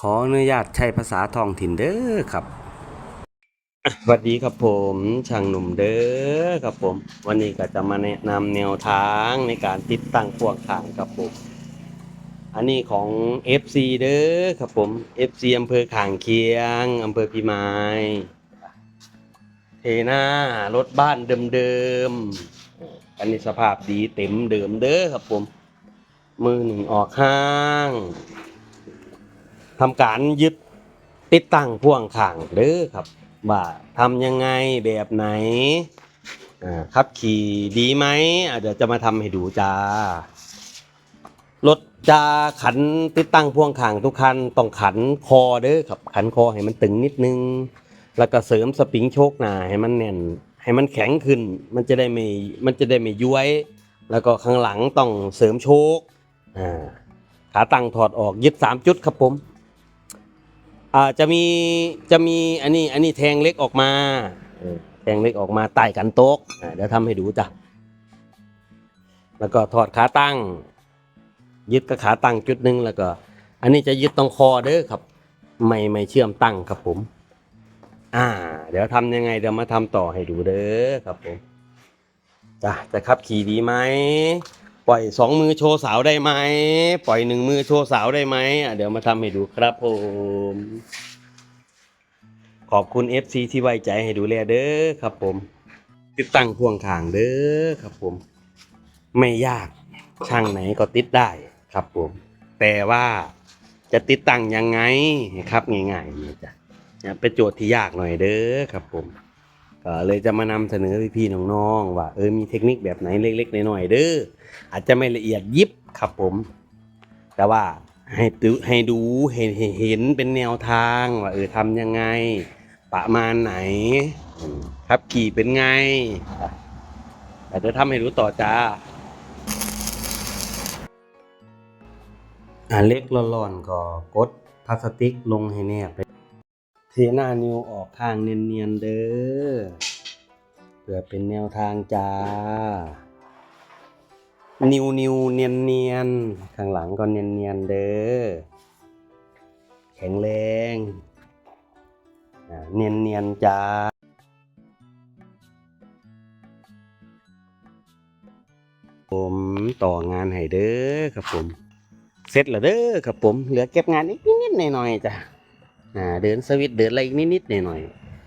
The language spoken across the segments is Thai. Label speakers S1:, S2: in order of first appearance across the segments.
S1: ขออนุญาตใช้ภาษาท้องถิ่นเด้อครับสวัสดีครับผมช่างหนุ่มเด้อครับผม วันนี้ก็จะมาแนะนำแนวทางในการติดตั้งพวงข้างครับผม อันนี้ของ FC เด้อครับผม FC อำเภอข่างเคียงอำเภอพิมายเทหน้ารถบ้านเดิมๆอันนี้สภาพดีเต็มเดิมเด้อครับผม มือหนึ่งออกห้าง ทำการยึดติดตั้งพ่วงข้างเด้อครับ ว่าทำยังไงแบบไหนอ่าขับขี่ดีไหมเดี๋ยวจะมาทำให้ดูจ้ารถจะขันติดตั้งพ่วงข้างทุกคันต้องขันคอเด้อครับขันคอให้มันตึงนิดนึง แล้วก็เสริมสปริงโชคหนาให้มันแน่น ให้มันแข็งขึ้น มันจะได้ไม่มันจะได้ไม่ย้วย แล้วก็ข้างหลังต้องเสริมโชคขาตั้งถอดออกยึดสามจุดครับผม อ่าจะมีจะมีอันนี้อันนี้แทงเล็กออกมาเออแทงเล็กออกมาใต้กันโต๊ะอ่าเดี๋ยวทำให้ดูจ้ะแล้วก็ถอดขาตั้ง ยึดกับขาตั้งจุดหนึ่งแล้วก็ อันนี้จะยึดตรงคอเด้อครับ ไม่ไม่เชื่อมตั้งครับผม อ่า เดี๋ยวทำยังไงเดี๋ยวมาทำต่อให้ดูเด้อครับผมจ้ะจะขับขี่ดีไหม ปล่อยสองมือโชว์สาวได้ไหม ปล่อยหนึ่งมือโชว์สาวได้ไหมอะเดี๋ยวมาทำให้ดูครับผม ขอบคุณ FC ที่ไว้ใจให้ดูแลเด้อครับผม ติดตั้งพ่วงข้างเด้อครับผม ไม่ยากช่างไหนก็ติดได้ครับผม แต่ว่าจะติดตั้งยังไงครับง่ายๆนี่จ้ะเป็นโจทย์ที่ยากหน่อยเด้อครับผม เลยจะมานำเสนอพี่ๆน้องๆว่าเออมีเทคนิคแบบไหนเล็กๆน้อยๆเด้ออาจจะไม่ละเอียดยิบครับผม แต่ว่าให้ดูให้ดูเห็นเห็นเป็นแนวทางว่าเออทำยังไง ประมาณไหน ครับขี่เป็นไงแต่จะทำให้รู้ต่อจ้าอ่าเล็กร้อนๆก็กดพลาสติกลงให้แนบไป หน้านิ้วออกข้างเนียนๆเด้อเพื่อเป็นแนวทางจ้า นิ้วนิ้วเนียนเนียนๆข้างหลังก็เนียนเนียนๆเด้อแข็งแรงเนียนเนียนๆจ้าผมต่องานให้เด้อครับผม เสร็จแล้วเด้อครับผม เหลือเก็บงานอีกนิดๆหน่อยๆจ้ะอ่า เดินสวิตเดินอะไรอีกนิดๆหน่อย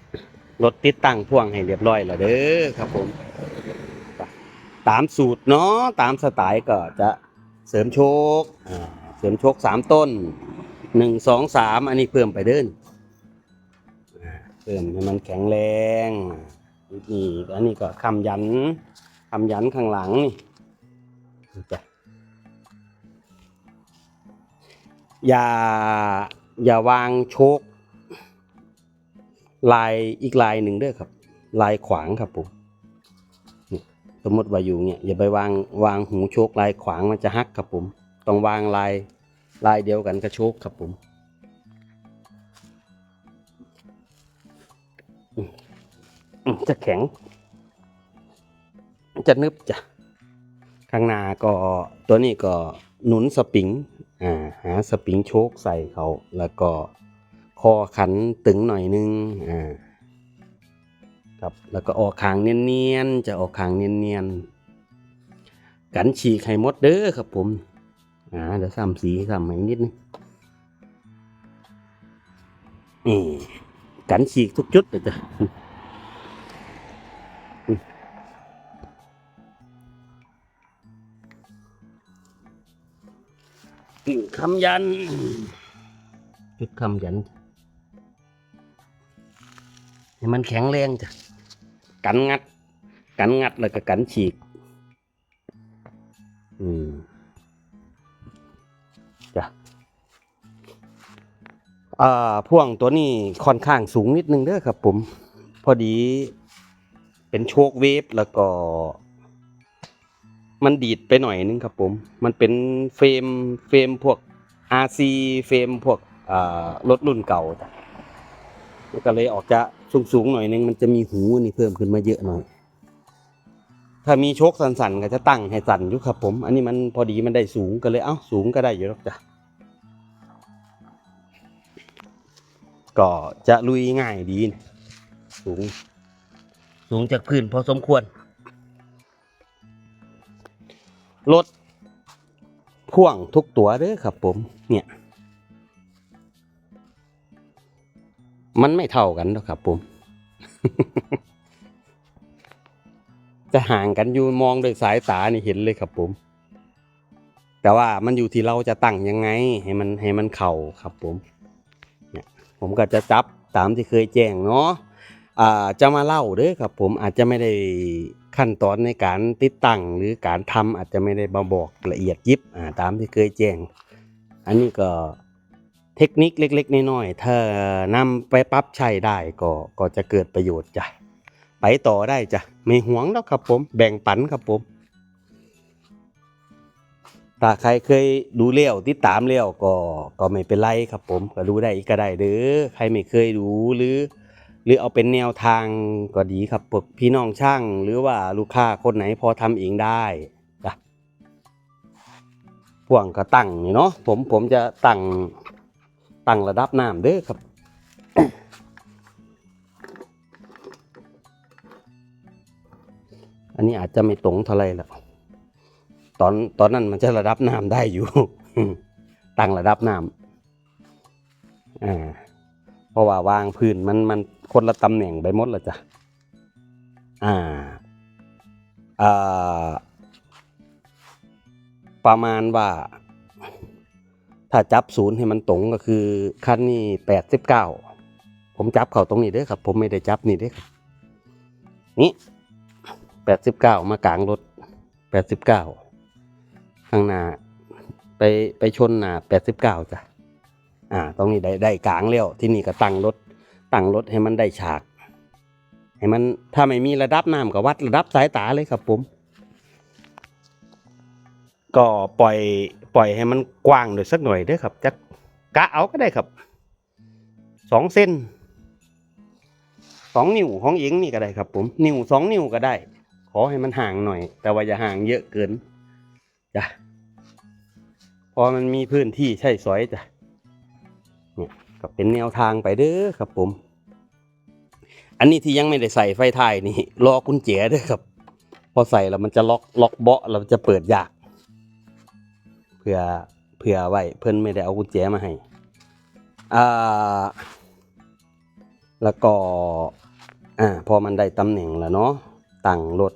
S1: ๆรถติดตั้งพ่วงให้เรียบร้อยแล้วเด้อครับผมตามสูตรเนาะตามสไตล์ก็จะเสริมโชคเสริมโชคสามต้นหนึ่งสองสามอันนี้เพิ่มไปเดินอ่าเพิ่มให้มันแข็งแรงนี่อันนี้ก็คำยันคำยันข้างหลังนี่นี่จ้ะอย่า อย่าวางโชคลายอีกลายหนึ่งเด้อครับ ลายขวางครับผมสมมติว่าอยู่เนี่ยอย่าไปวางวางหูโชคลายขวางมันจะหักครับผม ต้องวางลายลายเดียวกันกับโชคครับผมจะแข็ง จะนึบจ้ะข้างหน้าก็ตัวนี้ก็หนุนสปริง อ่าหาสปริงโชคใส่เขาแล้วก็คอขันตึงหน่อยนึงอ่าครับแล้วก็ออกขางเนียนๆจะออกขางเนียนๆกันฉีกไข่มดเด้อครับผมอ่าเดี๋ยวซ้ำสีซ้ำอีกนิดนึงนี่กันฉีกทุกจุดเลยจ้ะ คำยันจุดคำยันให้มันแข็งแรงจ้ะกันงัด กันงัดแล้วก็กันฉีก อืมจ้ะอ่าพ่วงตัวนี้ค่อนข้างสูงนิดนึงเด้อครับผม พอดีเป็นโชคเวฟแล้วก็ มันดีดไปหน่อยนึงครับผม มันเป็นเฟรมเฟรมพวก RC เฟรมพวกรถรุ่นเก่าจ้ะมันก็เลยออกจะสูงๆหน่อยนึง มันจะมีหูนี่เพิ่มขึ้นมาเยอะหน่อย ถ้ามีโชคสั่นๆก็จะตั้งให้สั่นอยู่ครับผม อันนี้มันพอดีมันได้สูงก็เลยเอ้าสูงก็ได้อยู่หรอกจ้ะก็จะลุยง่ายดีนสูง สูงจากพื้นพอสมควร รถพ่วงทุกตัวเด้อครับผมเนี่ย มันไม่เท่ากันหรอกครับผม จะห่างกันอยู่มองด้วยสายตานี่เห็นเลยครับผม แต่ว่ามันอยู่ที่เราจะตั้งยังไง ให้มันให้มันเข่าครับผม เนี่ย ผมก็จะจับตามที่เคยแจ้งเนาะ จะมาเล่าเด้อครับผมอาจจะไม่ได้ขั้นตอนในการติดตั้งหรือการทำอาจจะไม่ได้มาบอกละเอียดยิบาตามที่เคยแจ้ง อันนี้ก็เทคนิคเล็กๆน้อยๆถ้านำไปปรับใช้ได้ก็ก็จะเกิดประโยชน์จ้ะไปต่อได้จ้ะไม่หวงแล้วครับผมแบ่งปันครับผมถ้าใครเคยดูเลี้ยวติดตามเลี้ยวก็ก็ไม่เป็นไรครับผมก็ดูได้อีกก็ได้เด้อใครไม่เคยดูหรือ รือเอาเป็นแนวทางก็ดีครับพวกพี่น้องช่างหรือว่าลูกค้าคนไหนพอทำเองได้จ้ะพ่วงก็ตั้งนี่เนาะผมผมจะตั้งตั้งระดับน้ำเด้อครับอันนี้อาจจะไม่ตรงเท่าไหรแล้วตอนตอนนั้นมันจะระดับน้ำได้อยู่ ตั้งระดับน้ำอ่าเพราะว่าวางพื้นมันมัน คนละตำแหน่งไปหมดล้วจ้ะ อ่า อ่า ประมาณว่า ถ้าจับศูนย์ให้มันตรงก็คือคันนี้แปดสิบเก้าผมจับเขาตรงนี้เด้อครับ ผมไม่ได้จับนี่เด้อครับ นี่แปดสิบเก้ามากลางรถแปดสิบเก้าข้างหน้าไปไปชนหน้าแปดสิบเก้าจ้ะ อ่า ตรงนี้ได้ได้กลางแล้วที่นี่ก็ตั้งรถ ตั้งรถให้มันได้ฉาก ให้มันถ้าไม่มีระดับน้ำก็วัดระดับสายตาเลยครับผม ก็ปล่อยปล่อยให้มันกว้างหน่อยสักหน่อยเด้ครับจะกะเอาก็ได้ครับสองเส้นสองนิ้วของเองนี่ก็ได้ครับ ผมนิ้วสองนิ้วก็ได้ ขอให้มันห่างหน่อย แต่ว่าอย่าห่างเยอะเกินจ้ะพอมันมีพื้นที่ใช้สอยจ้ะ ก็เป็นแนวทางไปเด้อครับผม อันนี้ที่ยังไม่ได้ใส่ไฟท้ายนี่รอกุญแจเด้อครับ พอใส่แล้วมันจะล็อกล็อกเบาะเราจะเปิดยาก เพื่อเพื่อไว้เพิ่นไม่ได้เอากุญแจมาให้อ่าแล้วก็อ่าพอมันได้ตำแหน่งแล้วเนาะตั้งรถ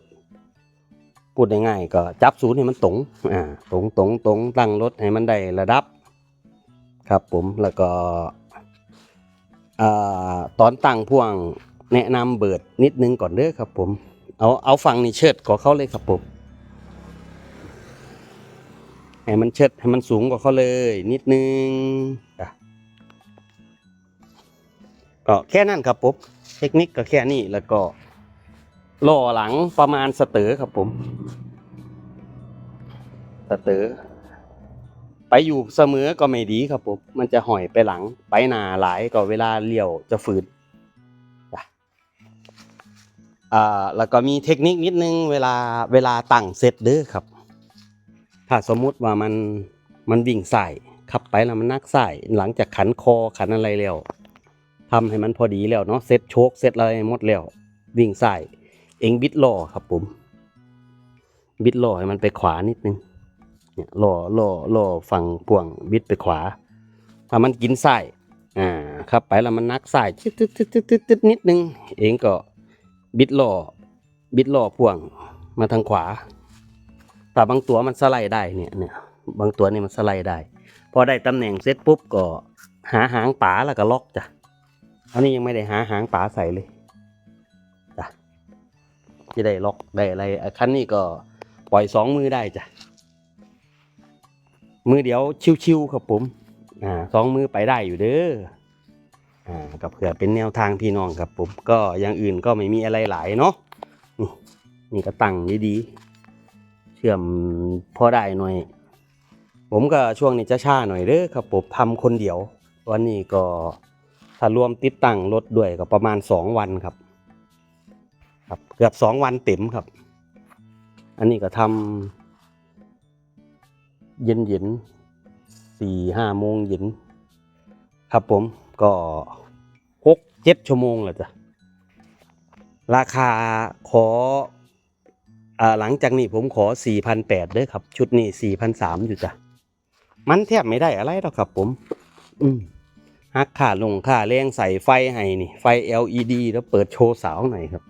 S1: พูดง่ายๆก็จับศูนย์ให้มันตรงอ่าตรงตรงตรงตั้งรถให้มันได้ระดับ ครับผมแล้วก็ ตอนตั้งพ่วงแนะนำเบิดนิดนึงก่อนเด้อครับผม เอาเอาฟังนี่เชิดกว่าเขาเลยครับผมให้มันเชิดให้มันสูงกว่าเขาเลย นิดนึงก็แค่นั้นครับผมเทคนิคก็แค่นี้แล้วก็ล่อหลังประมาณสเตอร์ครับผมสเตอร์ ไปอยู่เสมอก็ไม่ดีครับผมมันจะห่อยไปหลังไปหนาหลายก็เวลาเลี้ยวจะฝืดจ้ะอ่าแล้วก็มีเทคนิคนิดนึงเวลาเวลาตั้งเซตเด้อครับ ถ้าสมมุติว่ามันมันวิ่งใสายขับไปแล้วมันนักใสายหลังจากขันคอขันอะไรแล้วทำให้มันพอดีแล้วเนาะเซตโชคเซตอะไรหมดแล้ววิ่งใสายเองบิดล้อครับผมบิดล้อให้มันไปขวานิดนึง เนี่ยล่อล่อล่อฝั่งพ่วงบิดไปขวา ถ้ามันกินไส้ายอ่าครับไปแล้วมันนักไส้ายตึ๊ดตึ๊ดตึ๊ดตึ๊ดตึ๊ดตึ๊ดนิดนึง เองก็บิดล่อบิดล่อพ่วงมาทางขวาแต่บางตัวมันสไลด์ได้เนี่ยเนี่ยบางตัวนี่มันสไลด์ได้ พอได้ตำแหน่งเสร็จปุ๊บก็หาหางป๋าแล้วก็ล็อกจ้ะอันนี้ยังไม่ได้หาหางป๋าใส่เลยจ้ะจะได้ล็อกได้อะไรอันนี้ก็ปล่อยสองมือได้จ้ะ มือเดียวชิวๆครับผมอ่าสองมือไปได้อยู่เด้ออ่าก็เผื่อเป็นแนวทางพี่น้องครับผม ก็อย่างอื่นก็ไม่มีอะไรหลายเนาะนี่นี่ก็ตั้งดีๆเชื่อมพอได้หน่อย ผมก็ช่วงนี้จะช้าหน่อยเด้อครับผมทำคนเดียว วันนี้ก็ถ้ารวมติดตั้งรถด้วยก็ประมาณสองวันครับ ครับเกือบสองวันเต็มครับ อันนี้ก็ทำ เย็นเย็นสี่ห้าโมงเย็น ครับผมก็หกเจ็ดชั่วโมงแล้วจ้ะราคาขออหลังจากนี้ผมขอสี่พันแปดเด้อครับ ชุดนี้สี่พันสามอยู่จ้ะ มันแทบไม่ได้อะไรหรอกครับผม อืมหักค่าลงค่าแรงใส่ไฟให้นี่ ไฟ LED แล้วเปิดโชว์สาวหน่อยครับ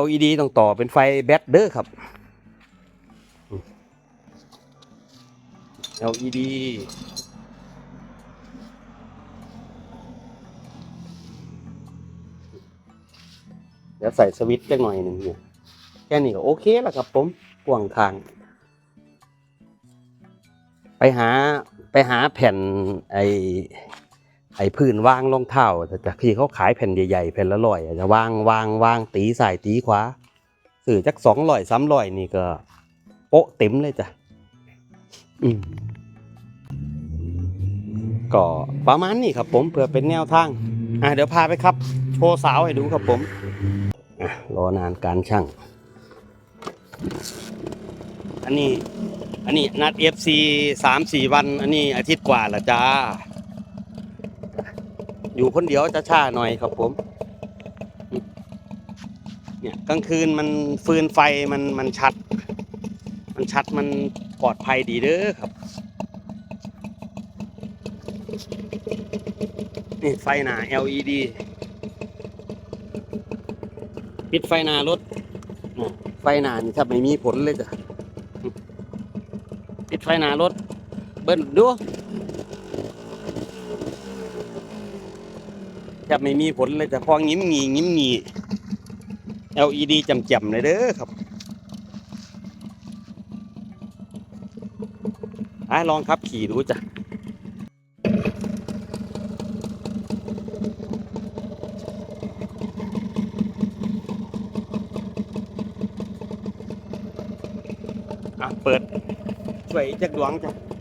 S1: LED ต้องต่อเป็นไฟแบตเด้อครับ LED เดี๋ยวใส่สวิตช์จักหน่อยหนึ่งเนี่ยแค่นี้ก็โอเคแล้วครับผมกว้างทาง ไปหาไปหาแผ่นไอ ไอ้พื้นวางรองเท้าแต่ที่เขาขายแผ่นใหญ่ๆแผ่นละร้อยอะจะวางวางวางตีสายตีขวาสื่อจักสองร้อยสามร้อยนี่ก็โป๊ะเต็มเลยจ้ะอืมก็ประมาณนี้ครับผมเพื่อเป็นแนวทางอะเดี๋ยวพาไปครับ โชว์สาวให้ดูครับผมอะรอนานการช่างอันนี้ อันนี้นัด FC สามสี่วัน อันนี้อาทิตย์กว่าละจ้า อยู่คนเดียวจะช้าหน่อยครับผม เนี่ยกลางคืนมันฟืนไฟมันมันชัด มันชัดมันปลอดภัยดีเด้อครับ นี่ไฟหนา LED ปิดไฟหนารถ ไฟหนานี่ถ้าไม่มีผลเลยจ้ะปิดไฟหนารถ เบิ้ลดู จะไม่มีผลเลยแต่พองิ้มงีงิ้มงี LED จำจำๆเลยเด้อครับไอ้ลองขับขี่ดูจ้ะอะเปิดช่วยจักดวงจ้ะ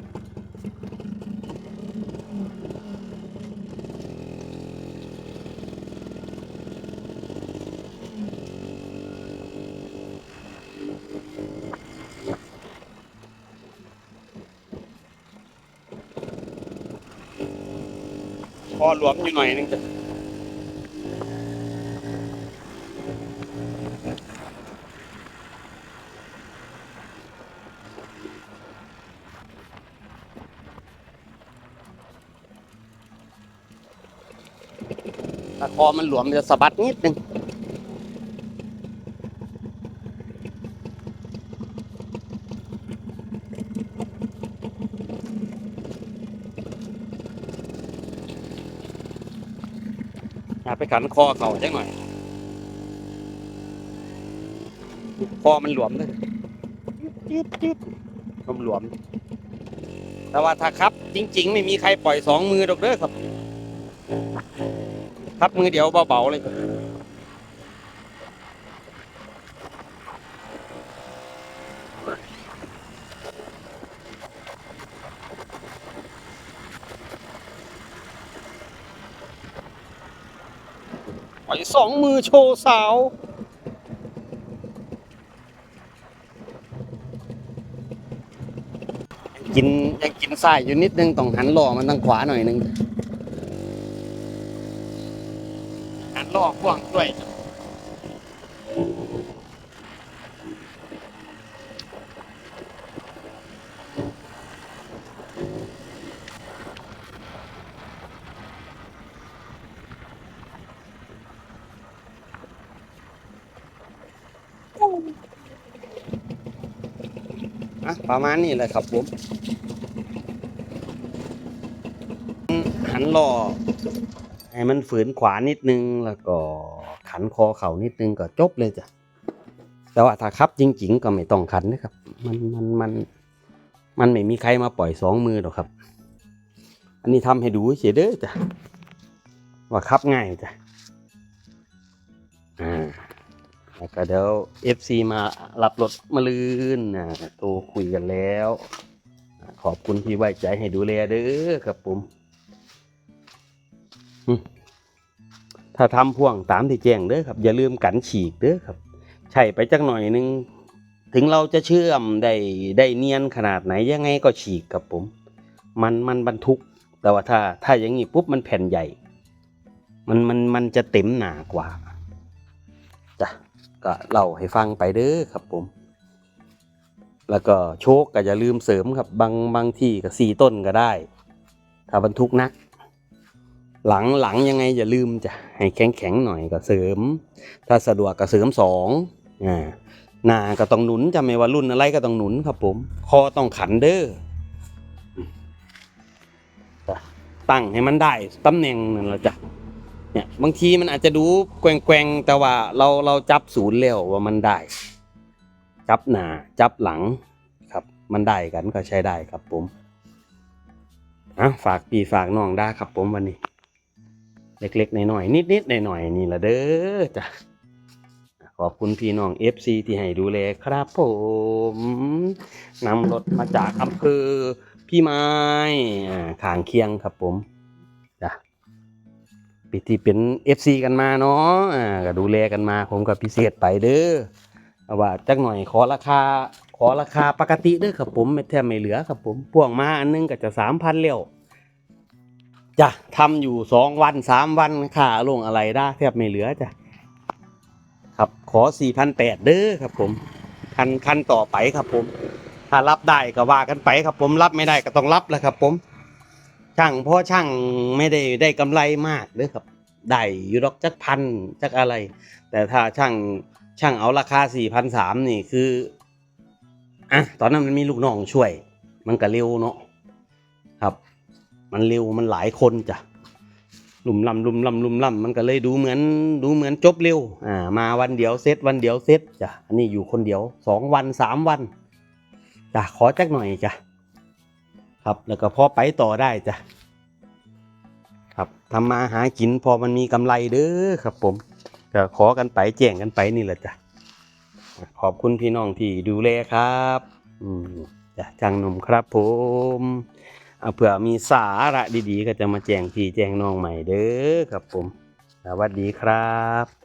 S1: พอหลวมอยู่หน่อยนึงจ้ะถ้าคอมันหลวมจะสะบัดนิดนึง อย่าไปขันคอเขาจังหน่อยคอมันหลวมเลยจิ๊บจิ๊บมันหลวม แต่ว่าถ้าครับ จริง ๆ ไม่มีใครปล่อยสองมือดอกเด้อครับ ครับมือเดียวเบาๆเลยครับปล่อย สองมือโชว์สาว กินยังกินทรายอยู่นิดนึง ต้องหันหล่อมันทางขวาหน่อยนึง หันหล่อพ่วงด้วย อะประมาณนี้แหละครับผมหันหล่อให้มันฝืนขวานิดนึงแล้วก็ขันคอเข่านิดนึงก็จบเลยจ้ะแต่ว่าถ้าคับจริง ๆ ก็ไม่ต้องขันนะครับ มันมันมันมันไม่มีใครมาปล่อยสองมือหรอกครับ อันนี้ทำให้ดูเฉยเด้อจ้ะว่าคับง่ายจ้ะอ่า ก็เดี๋ยว FC มารับรถมาลืนนะโทรคุยกันแล้ว ขอบคุณที่ไว้ใจให้ดูแลเด้อครับผมถ้าทำพ่วงตามที่แจ้งเด้อครับ อย่าลืมกันฉีกเด้อครับ ใช่ไปจักหน่อยนึง ถึงเราจะเชื่อมได้ได้เนียนขนาดไหนยังไงก็ฉีกครับผม มันมันบรรทุก แต่ว่าถ้า ถ้าอย่างนี้ปุ๊บมันแผ่นใหญ่ มันมันมันจะเต็มหนากว่า ก็เล่าให้ฟังไปเด้อครับผม แล้วก็โชคก็อย่าลืมเสริมครับ บางบางที่ก็สี่ต้นก็ได้ ถ้าบรรทุกนัก หลังหลังยังไงอย่าลืมจะให้แข็งแข็งหน่อยก็เสริม ถ้าสะดวกก็เสริมสองอ่าหน้าก็ต้องหนุนจะไม่ว่ารุ่นอะไรก็ต้องหนุนครับ ผมคอต้องขันเด้อตั้งให้มันได้ตำแหน่งนั่นแหละจ้ะ เนี่ยบางทีมันอาจจะดูแกว่งๆแต่ว่าเราเราจับศูนย์แล้วว่ามันได้ จับหน้าจับหลังครับ มันได้กันก็ใช้ได้ครับผมอะฝากพี่ฝากน้องได้ครับผมวันนี้ เล็กๆหน่อยๆนิดๆหน่อยๆนี่ละเด้อจ้ะขอบคุณพี่น้อง FC ที่ให้ดูแลครับผมนำรถมาจากอำเภอพี่ไม้อ่าขางเคียงครับผม ปีที่เป็น FC กันมาเนาะอ่าก็ดูแลกันมา ผมก็พิเศษไปเด้อว่าจักหน่อยขอราคาขอราคาปกติเด้อครับผมไม่แทบไม่เหลือครับผมพ่วงมาอันนึงก็จะสามพันเลี้ยวจ้ะทำอยู่สองวันสามวันค่าลงอะไรได้แทบไม่เหลือจ้ะครับขอสี่พันแปดเด้อครับผมคันคันต่อไปครับผม ถ้ารับได้ก็ว่ากันไปครับผมรับไม่ได้ก็ต้องรับแหละครับผม ช่างเพราะช่างไม่ได้ได้กำไรมากเด้อครับได้อยู่ดอกจักพันจักอะไร แต่ถ้าช่างช่างเอาราคาสี่พันสามนี่คืออะตอนนั้นมันมีลูกน้องช่วย มันก็เร็วเนาะครับ มันเร็วมันหลายคนจ้ะลุมลำลุมลำลุมลำมันก็เลยดูเหมือนดูเหมือนจบเร็วอ่ามาวันเดียวเซตวันเดียวเซตจ้ะอันนี้อยู่คนเดียวสองวันสามวันจ้ะขอจักหน่อยจ้ะ ครับ แล้วก็พอไปต่อได้จ้ะครับทำมาหากินพอมันมีกำไรเด้อครับผมก็ขอกันไปแจ้งกันไปนี่แหละจ้ะขอบคุณพี่น้องที่ดูแลครับ อืมจ้ะจังหนุ่มครับผมเอาเผื่อมีสาระดีๆ ก็จะมาแจ้งพี่แจ้งน้องใหม่เด้อครับผม สวัสดีครับ